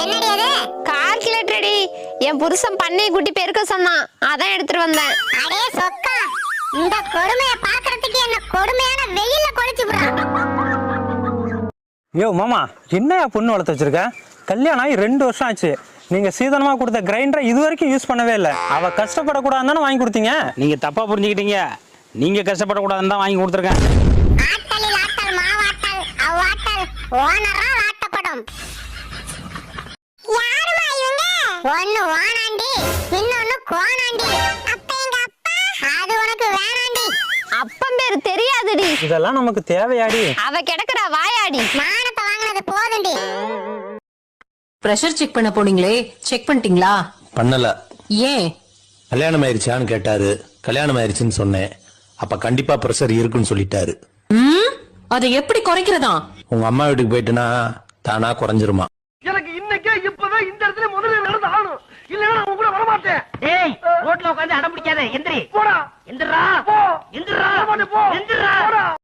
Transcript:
என்னடி அது? கால்குலேட்டடி என் புருஷன் பண்ணை குட்டி பெருக்க சொன்னான். அதான் எடுத்துட்டு வந்தேன். அடே சொக்கா இந்த கொடுமையை பாக்குறதுக்கு என்ன கொடுமையான வெயில்ல கொளுத்தி விடுறான் யோ மாமா என்னையா பொண்ணு வளர்த்து வச்சிருக்க? கல்யாணம் ஆகி ரெண்டு வருஷம் ஆச்சு. நீங்க சீதனமா கொடுத்த கிரைண்டரை இது வரைக்கும் யூஸ் பண்ணவே இல்லை. அவ கஷ்டப்படக்கூடாதுன்னு தானே வாங்கி கொடுத்தீங்க? நீங்க தப்பா புரிஞ்சுக்கிட்டீங்க. நீங்க கஷ்டப்படக்கூடாதுன்னு தான் வாங்கி கொடுத்துருக்கேன். ஆட்டலில் ஆட்டல் மாவாட்டல் அவ்வாட்டல் ஓனரா ஆட்டப்படும். ஒண்ணு ஓனாண்டி இன்னொன்னு கோணாண்டி. அப்ப எங்க அப்பா? அது உனக்கு வேணாண்டி. அப்பன் பேரு தெரியாதுடி. இதெல்லாம் நமக்கு தேவையாடி. அவ கிடக்குறா வாயாடி. மானத்தை வாங்கினது போதுண்டி. ப்ரெஷர் செக் பண்ண போனீங்களே? செக் பண்ணிட்டீங்களா? பண்ணல. ஏன்? கல்யாணம் ஆயிருச்சான்னு கேட்டாரு. கல்யாணம் ஆயிருச்சுன்னு சொன்னேன். அப்ப கண்டிப்பா ப்ரெஷர் இருக்குன்னு சொல்லிட்டாரு. ம்? அதை எப்படி குறைக்கிறதா? உங்க அம்மா வீட்டுக்கு போயிட்டுனா தானா குறைஞ்சிருமா? ஏய் ரோட்ல உட்கார்ந்து அடம் பிடிக்காத எந்திரி. போடா. எந்திரா. போ. எந்திரா. போ. எந்திரா.